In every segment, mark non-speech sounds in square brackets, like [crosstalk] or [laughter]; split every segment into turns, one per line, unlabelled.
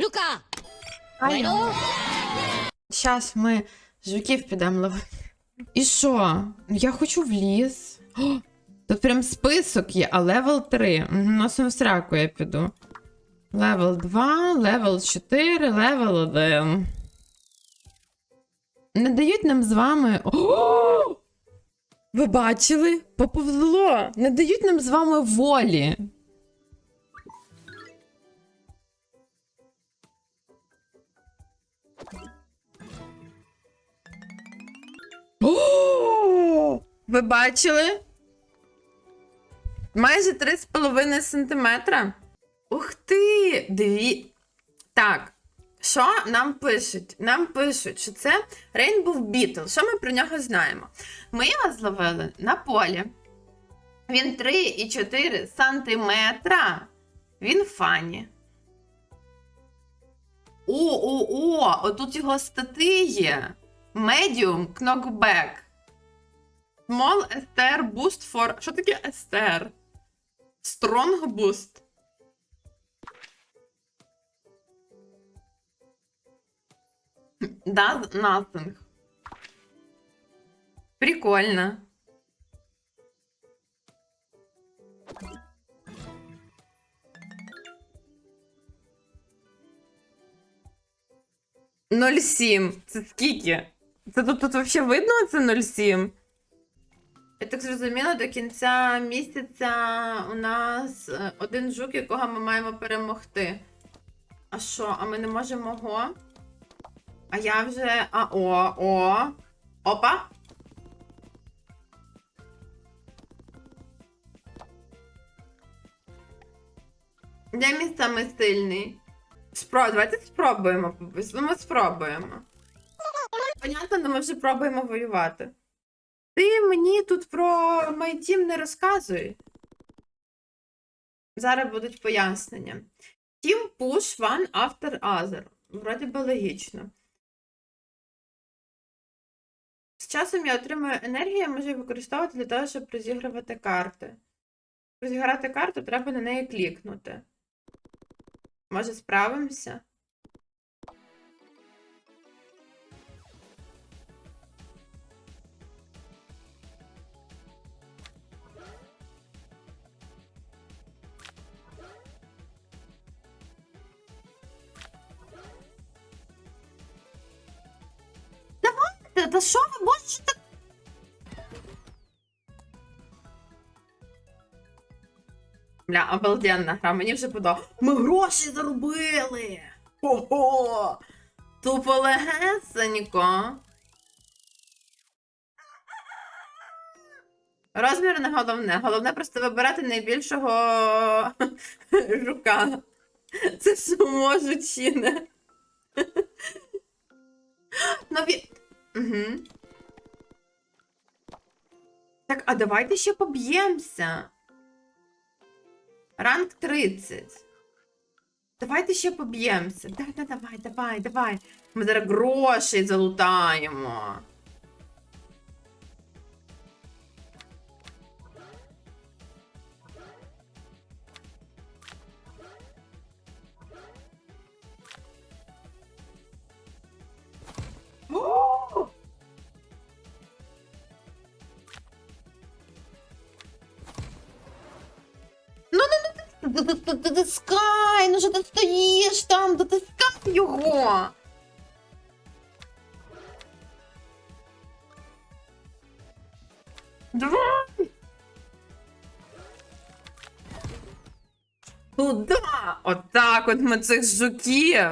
Люка!
Алло. Зараз ми жуків підемо ловити. І що? Я хочу в ліс. О, тут прям список є, а левел 3. Угу, Носом в сраку я піду. Левел 2, левел 4, левел 1. Не дають нам з вами. О! Ви бачили? Поповзло! Не дають нам з вами волі. О! Ви бачили? Майже 3,5 сантиметра. Ух ти! Дві. Так. Що нам пишуть? Нам пишуть, що це Rainbow Beetle. Що ми про нього знаємо? Ми його зловили на полі. Він 3,4 сантиметра. Він фані. О, о, о! Отут його стати є. Medium knockback. Small STR boost for. Що таке STR? Strong boost. Does nothing. Прикольно. Ноль сім. Це скільки? Це тут, тут взагалі видно це 0,7? Я так зрозуміла, до кінця місяця у нас е, один жук, якого ми маємо перемогти. А що, а ми не можемо го? А я вже. А о, о. Опа. Де мій самий сильний? Спро... Давайте спробуємо. Ми спробуємо. Понятно, але ми вже пробуємо воювати. Ти мені тут про Team не розказуй. Зараз будуть пояснення. Team push one after other. Вроді би логічно. З часом я отримую енергію, я можу її використовувати для того, щоб розігрувати карти. Розіграти карту, треба на неї клікнути. Може, справимося? Та, що ви можете? Бля, обалденна гра, мені вже подобається. Ми гроші заробили! Ого! Тупо легесенько. Розмір не головне. Головне просто вибирати найбільшого [laughs] жука. Це все можу чи не. [laughs] Нові. Угу. Так, а давайте ще поб'ємося. Ранг 30. Давайте ще поб'ємося. Да, да, давай, давай, давай. Ми зараз грошей залутаємо. Дотискай, ну що ти стоїш там, дотискай його. Давай. Туда! Отак от ми цих жуків.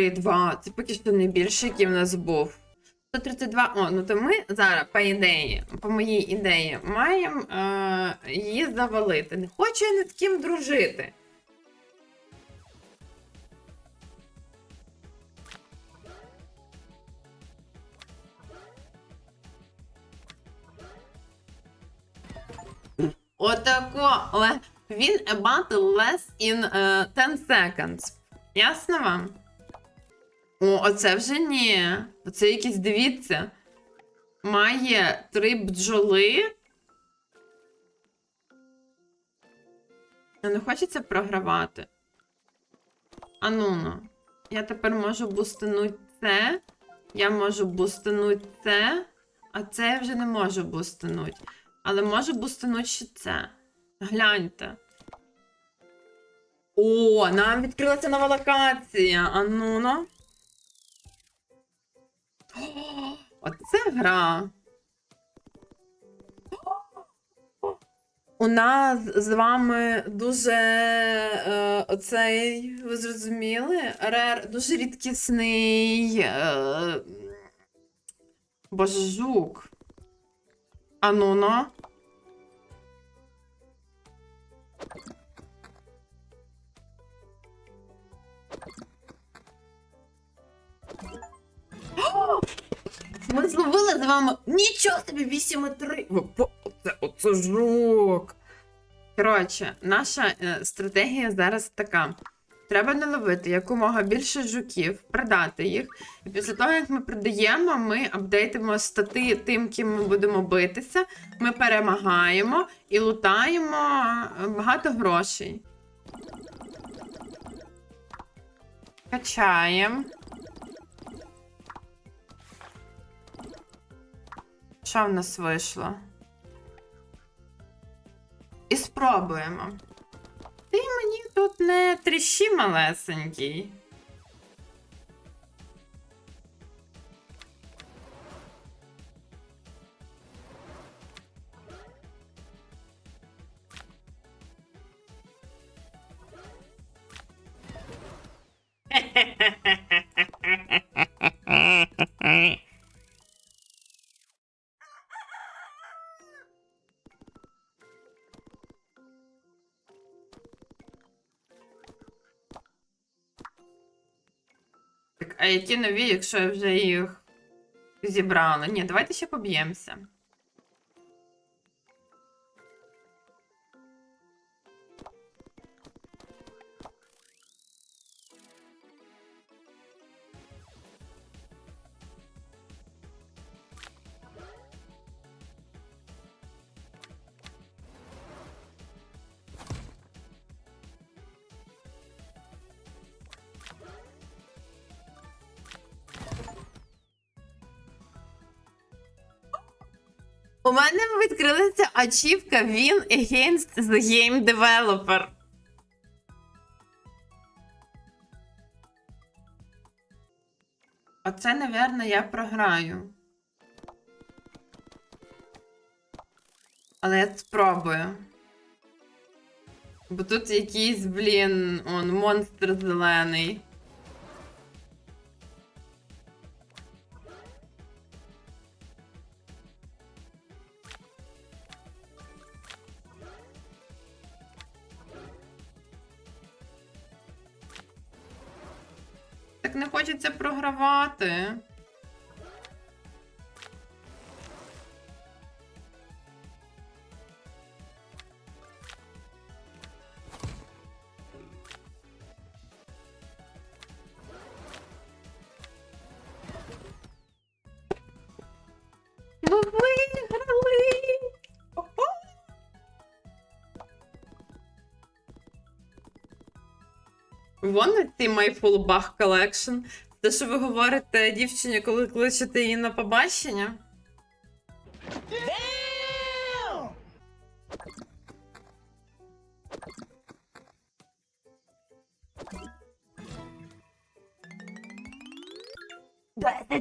О, 4,2. Це поки що найбільше, який в нас був. 132. О, ну то ми зараз, по ідеї, по моїй ідеї, маємо е, її завалити. Не хочу я ні з ким дружити. Отако. Він a battle less in е, 10 seconds. Ясно вам? О, оце вже ні. Оце якісь дивіться. має три бджоли. Не хочеться програвати. А ну. Я тепер можу бустинуть це. Я можу бустинуть це. А це я вже не можу бустинуть. Але можу бустинуть ще це. Гляньте. О, нам відкрилася нова локація. А ну ну. Оце гра. У нас з вами дуже е, оцей, ви зрозуміли? Рер, дуже рідкісний. Е, боже, жук. Ми зловили з вами нічого собі 8,3. Оце, оце жук. Коротше, наша е, стратегія зараз така. Треба наловити якомога більше жуків, продати їх. І після того, як ми продаємо, ми апдейтимо стати тим, ким ми будемо битися. Ми перемагаємо і лутаємо е, багато грошей. Качаємо. Що в нас вийшло? І спробуємо. Ти мені тут не тріщи малесенький. Які нові, якщо я вже їх зібрала? Ні, давайте ще поб'ємося. У мене відкрилася ачівка Win against the game developer. Оце, напевно, я програю. Але я спробую. Бо тут якийсь, блін, он, монстр зелений. Хочеться програвати. Цей My Full Bach Collection. Те, що ви говорите дівчині, коли кличете її на побачення.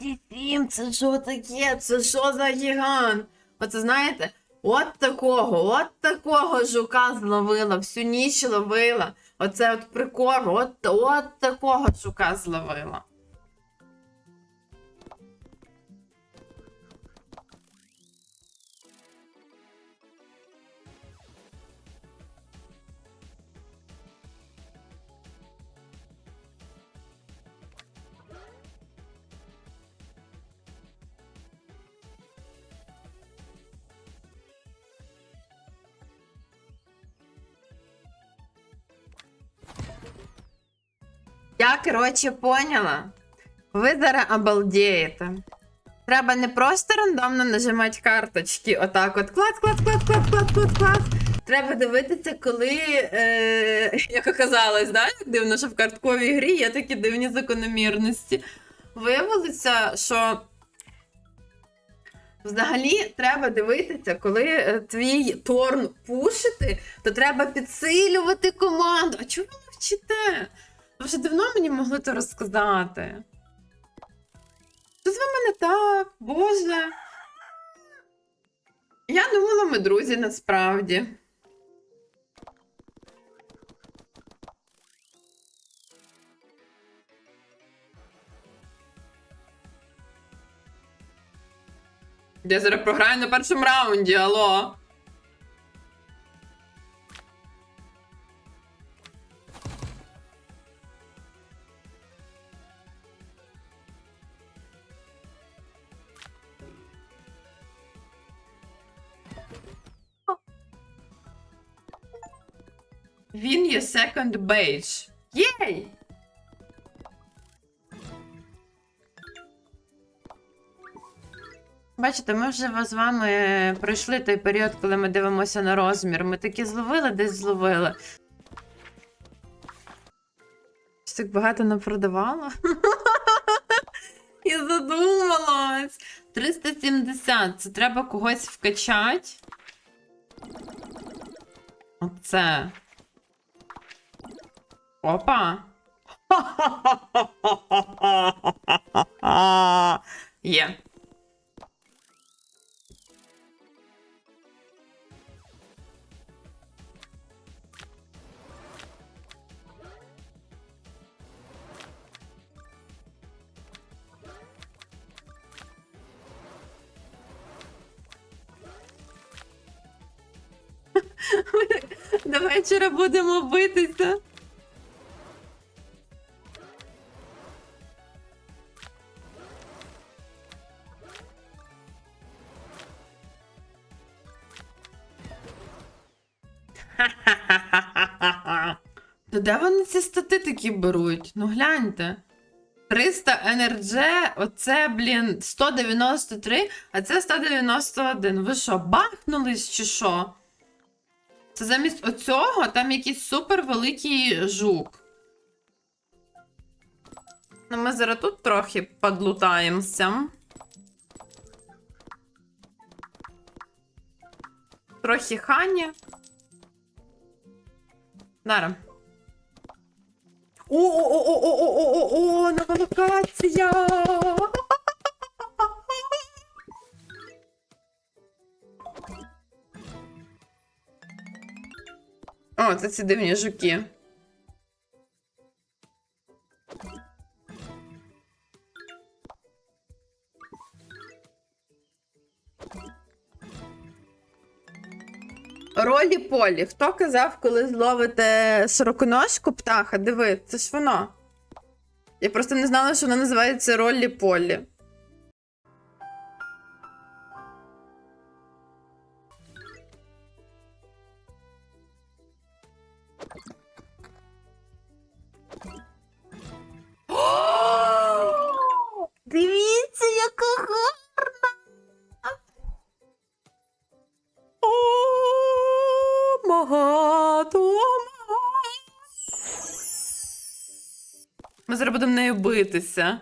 І сім, це що таке? Це що за гігант? Оце знаєте, от такого, от такого жука зловила, всю ніч ловила. Оце от прикор, от, от такого жука зловила. Я, коротше, поняла. Ви зараз обалдієте. треба не просто рандомно нажимати карточки, отак от клац, клац, клац, клац, клац, клац, клац. Треба дивитися, коли, е, [laughs] як оказалось, да? дивно, що в картковій грі є такі дивні закономірності. Виявилося, що взагалі треба дивитися, коли е, твій торн пушити, то треба підсилювати команду. А чого ви не? Ви вже давно мені могли то розказати. Що з вами не так, Боже? Я думала, ми друзі насправді. Я зараз програю на першому раунді, алло. Він є second beige. Єй! Бачите, ми вже з вами пройшли той період, коли ми дивимося на розмір. Ми такі зловили, десь зловили. Щось так багато не продавала. І [laughs] задумалась. 370. Це треба когось вкачати. Оце. Опа. [laughs] Є. [laughs] До вечора будемо битися. Де вони ці стати такі беруть? Ну гляньте. 300 НРДЖ, оце, блін, 193, а це 191. Ви що, бахнулись чи що? Це замість оцього там якийсь супер великий жук. Ну, ми зараз тут трохи подлутаємося. Трохи хані. Дара. О-о-о-о-о-о-о-о! Нова локація! О, це ці дивні жуки. Ролі полі. Хто казав, коли зловите сороконожку птаха? Диви, це ж воно. Я просто не знала, що воно називається ролі полі. Нею битися.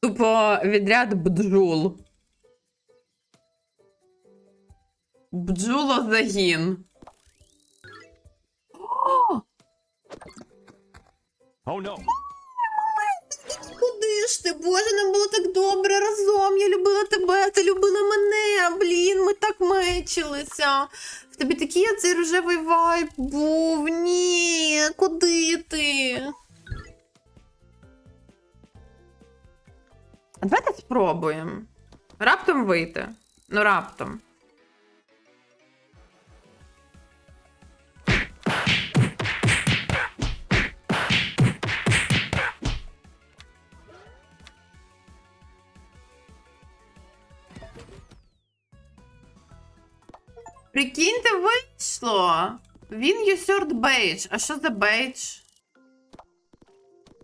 Тупо відряд бджул. Бджулозагін.
Oh no.
Куди ж ти? Боже, нам було так добре разом. Я любила тебе, ти любила мене. Блін, ми так мечилися. В тебе такий оцей рожевий вайб був. Ні, куди ти? А давайте спробуємо. Раптом вийти. Ну, раптом. Прикиньте, вийшло. Він юсерд бейдж. А що за бейдж?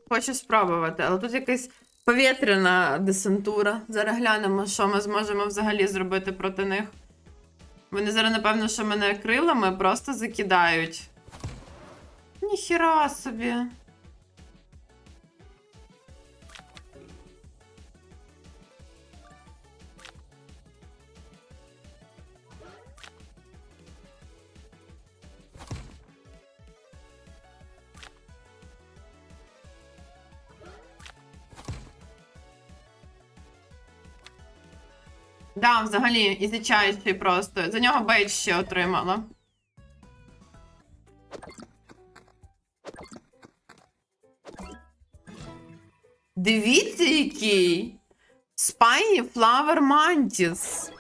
Хочу спробувати, але тут якась повітряна десантура. Зараз глянемо, що ми зможемо взагалі зробити проти них. Вони зараз, напевно, що мене крилами просто закидають. Ніхіра собі. Да, взагалі, ізичаючий просто. За нього бейдж ще отримала. Дивіться, який! Спайні Flower Mantis.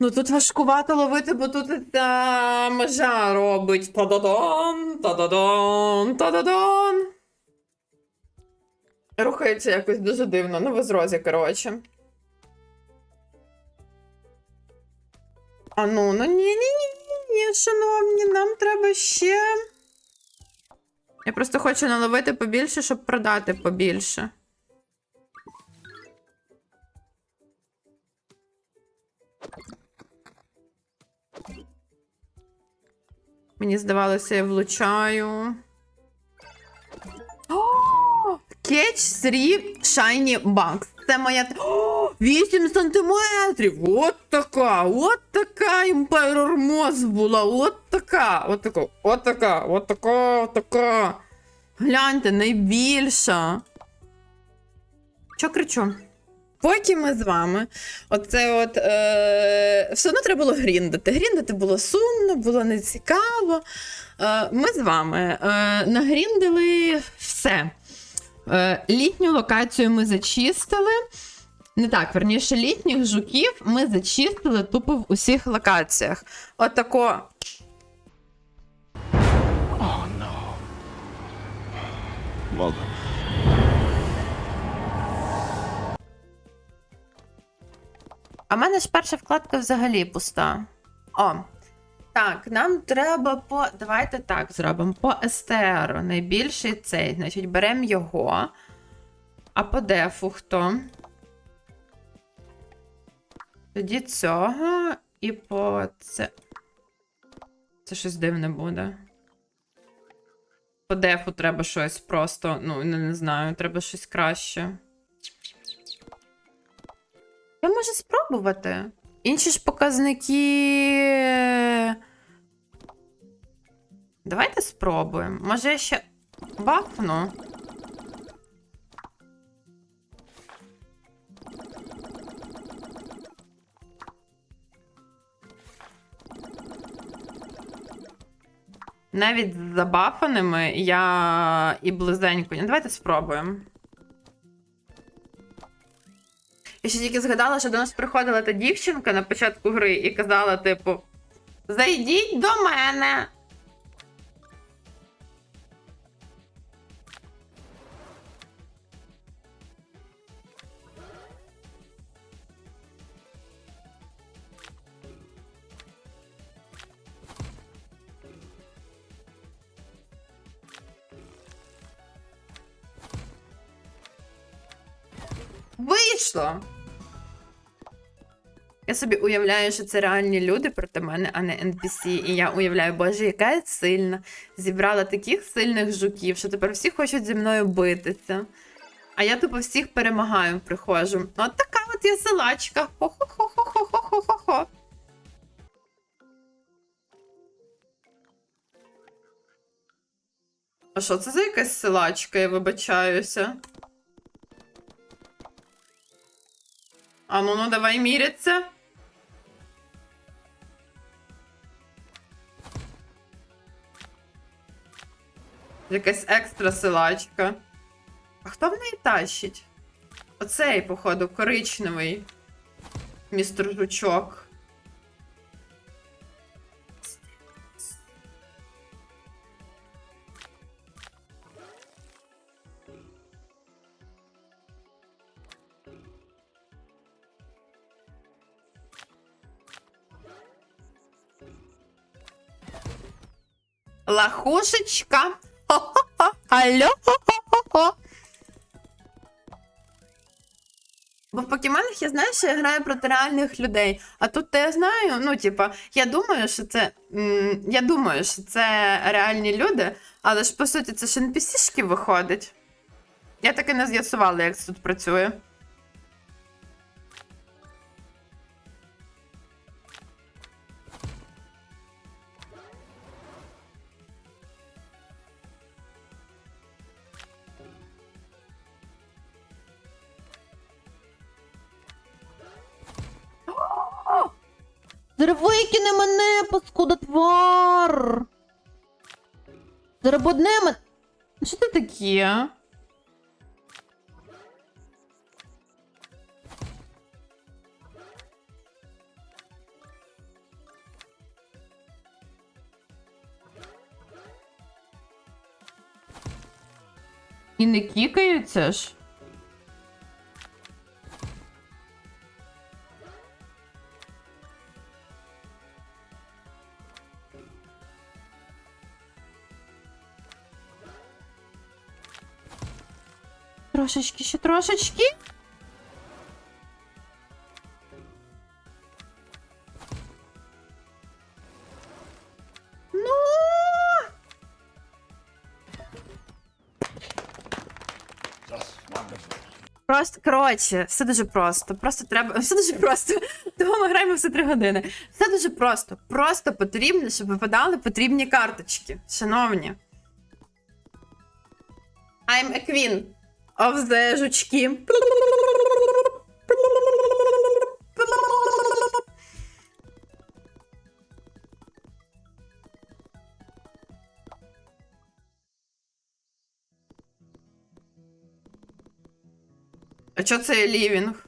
Ну тут важкувато ловити, бо тут ця межа робить. Та-да-дон, та-да-дон, та-да-дон. Рухається якось дуже дивно, ну в розрозі, коротше. А ну, ну ні, ні, ні, ні, шановні, нам треба ще. Я просто хочу наловити побільше, щоб продати побільше. Мені здавалося, я влучаю. О, Catch 3 Shiny Bugs. Це моя. О, 8 сантиметрів! От така! От така Імперор Мос була! От така! От така! От така! От така! От така! Гляньте, найбільша! Що кричу? Поки ми з вами, оце от е, все одно треба було гріндати. Гріндати було сумно, було нецікаво. Е, ми з вами е, нагріндили все. Е, літню локацію ми зачистили. Не так, верніше, літніх жуків ми зачистили тупо в усіх локаціях. Отако.
Well.
А в мене ж перша вкладка взагалі пуста. О. Так, нам треба по. Давайте так зробимо. По СТР. Найбільший цей. Значить, беремо його. А по дефу хто? Тоді цього. І по це. Це щось дивне буде. По дефу треба щось просто. Ну, не, не знаю, треба щось краще. Я можу спробувати. Інші ж показники. Давайте спробуємо. Може, я ще бафну? Навіть з забафаними я і близенько. Ну, Давайте спробуємо. Я ще тільки згадала, що до нас приходила та дівчинка на початку гри і казала, типу: Зайдіть до мене. Вийшло! Я собі уявляю, що це реальні люди проти мене, а не NPC. І я уявляю, боже, яка я сильна. Зібрала таких сильних жуків, що тепер всі хочуть зі мною битися. А я тупо всіх перемагаю, приходжу. От така от я силачка. Хо-хо-хо-хо-хо-хо-хо-хо. А що це за якась силачка, я вибачаюся. Ну ну давай міряться. Якась екстра силачка. А хто в неї тащить? Оцей, походу, коричневий. Містер Жучок. Лахушечка. Хо-хо-хо. Алло. Хо-хо-хо. Бо в покемонах я знаю, що я граю проти реальних людей. А тут то я знаю, ну, типа, я думаю, що це. я думаю, що це реальні люди, але ж по суті це ж NPC-шки виходить. Я так і не з'ясувала, як це тут працює.
Зараз викине мене. Зараз бодне мене.
Що це таке? І не кікаються ж?
Трошечки, ще трошечки.
Ну. Просто, коротше, все дуже просто. Просто треба. Все дуже просто. [laughs] Тому ми граємо все три години. Все дуже просто. Просто потрібно, щоб випадали потрібні карточки. Шановні. I'm a queen the жучки. А чо це лівінг?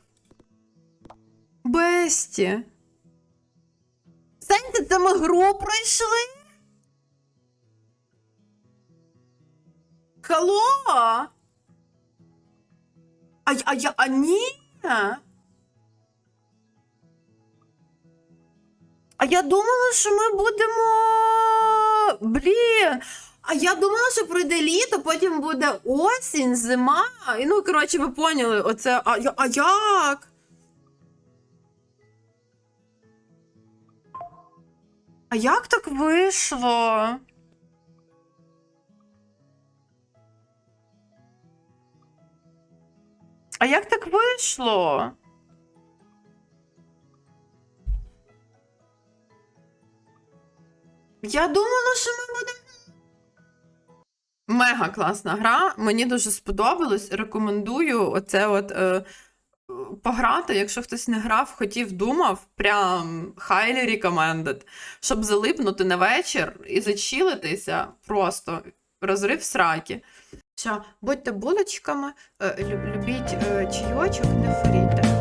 Бесті. Сенсі, це ми гру пройшли? Хало? А, а я. А ні? А я думала, що ми будемо. Блін. А я думала, що пройде літо, потім буде осінь, зима. І ну, коротше, ви поняли, оце. А, а як? А як так вийшло? А як так вийшло? Я думала, що ми будемо. Мега класна гра. Мені дуже сподобалось. Рекомендую оце от е, пограти. Якщо хтось не грав, хотів, думав, прям highly recommended. Щоб залипнути на вечір і зачілитися, просто розрив сраки. Будьте булочками, е, любіть е, чайочок, не форійте.